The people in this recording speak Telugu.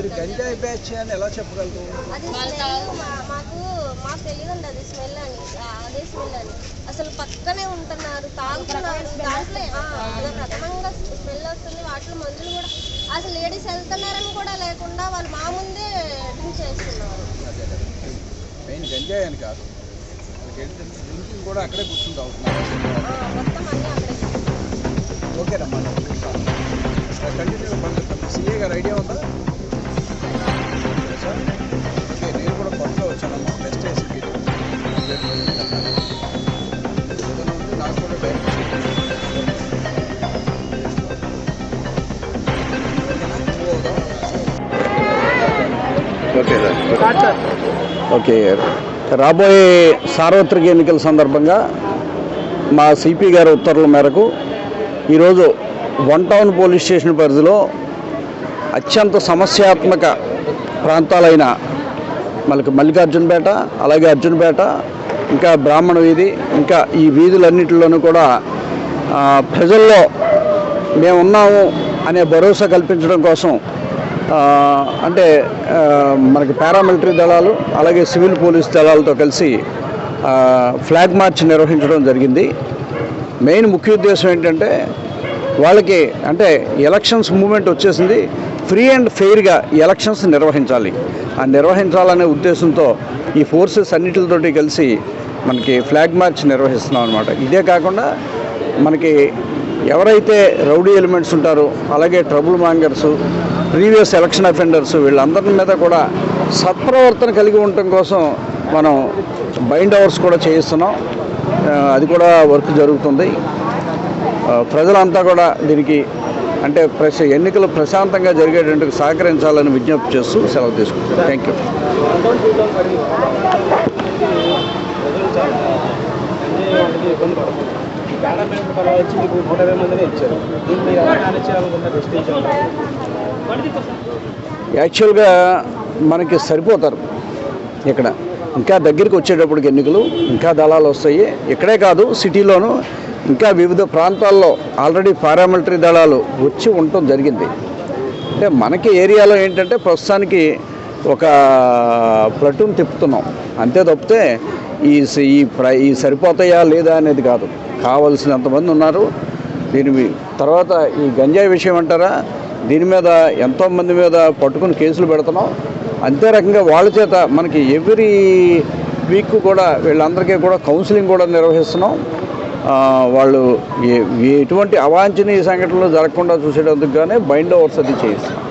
మీరు గంజాయి బ్యాచ్ అని ఎలా చెప్పగలరు? అది స్మెల్ మాకు మాకు తెలియదండి అది స్మెల్ అని అదే స్మెల్ అని. అసలు పక్కనే ఉంటున్నారు తాగుతున్నారు దాంట్లో స్మెల్ వస్తుంది వాటిలో మందులు కూడా. అసలు లేడీస్ వెళ్తున్నారని కూడా లేకుండా వాళ్ళు మా ముందే డ్రింక్ చేస్తున్నారు. మెయిన్ గంజాయి అని కాదు. డ్రింకింగ్ కూడా అక్కడే మొత్తం అన్నీ అక్కడే. ఓకేనమ్మా కంటిన్యూ సీఏ గారు ఐడియా ఉందా? Okay sir. ఓకే. రాబోయే సార్వత్రిక ఎన్నికల సందర్భంగా మా సిపి గారి ఉత్తర్వుల మేరకు ఈరోజు వన్ టౌన్ పోలీస్ స్టేషన్ పరిధిలో అత్యంత సమస్యాత్మక ప్రాంతాలైన మనకి మల్లికార్జునపేట అలాగే అర్జునపేట ఇంకా బ్రాహ్మణ వీధి ఇంకా ఈ వీధులన్నిటిలోనూ కూడా ప్రజల్లో మేమున్నాము అనే భరోసా కల్పించడం కోసం అంటే మనకి పారామిలిటరీ దళాలు అలాగే సివిల్ పోలీస్ దళాలతో కలిసి ఫ్లాగ్ మార్చ్ నిర్వహించడం జరిగింది. మెయిన్ ముఖ్య ఉద్దేశం ఏంటంటే వాళ్ళకి అంటే ఎలక్షన్స్ మూమెంట్ వచ్చేసింది. ఫ్రీ అండ్ ఫెయిర్గా ఎలక్షన్స్ నిర్వహించాలి. ఆ నిర్వహించాలనే ఉద్దేశంతో ఈ ఫోర్సెస్ అన్నిటితోటి కలిసి మనకి ఫ్లాగ్ మార్చ్ నిర్వహిస్తున్నాం అనమాట ఇదే కాకుండా మనకి ఎవరైతే రౌడీ ఎలిమెంట్స్ ఉంటారో అలాగే trouble mongers previous election offenders వీళ్ళందరి మీద కూడా సత్ప్రవర్తన కలిగి ఉండటం కోసం మనం బైండ్ అవర్స్ కూడా చేయిస్తున్నాం. అది కూడా వర్క్ జరుగుతుంది. ప్రజలంతా కూడా దీనికి అంటే ప్రశ ఎన్నికలు ప్రశాంతంగా జరిగేటందుకు సహకరించాలని విజ్ఞప్తి చేస్తూ సెలవు తీసుకుంటాం థ్యాంక్ యూ మీకు నూట ఇరవై ఇచ్చారు. యాక్చువల్గా మనకి సరిపోతారు. ఇక్కడ ఇంకా దగ్గరికి వచ్చేటప్పటికి ఎన్నికలు ఇంకా దళాలు వస్తాయి. ఇక్కడే కాదు సిటీలోను ఇంకా వివిధ ప్రాంతాల్లో ఆల్రెడీ పారామిలిటరీ దళాలు వచ్చి ఉండటం జరిగింది. అంటే మనకి ఏరియాలో ఏంటంటే ప్రస్తుతానికి ఒక ప్లటూన్ తిప్పుతున్నాం. అంతే తప్పితే ఈ ఈ ప్ర ఈ సరిపోతాయా లేదా అనేది కాదు. కావలసినంతమంది ఉన్నారు. దీని తర్వాత ఈ గంజాయి విషయం అంటారా? దీని మీద ఎంతోమంది మీద పట్టుకుని కేసులు పెడుతున్నాం. అంతే రకంగా వాళ్ళ చేత మనకి ఎవ్రీ వీక్ కూడా వీళ్ళందరికీ కూడా కౌన్సిలింగ్ కూడా నిర్వహిస్తున్నాం. వాళ్ళు ఏ- ఎటువంటి అవాంఛనీయ సంఘటనలు జరగకుండా చూసేటందుకు గానే బైండ్ ఓవర్స్ అది చేయిస్తున్నాం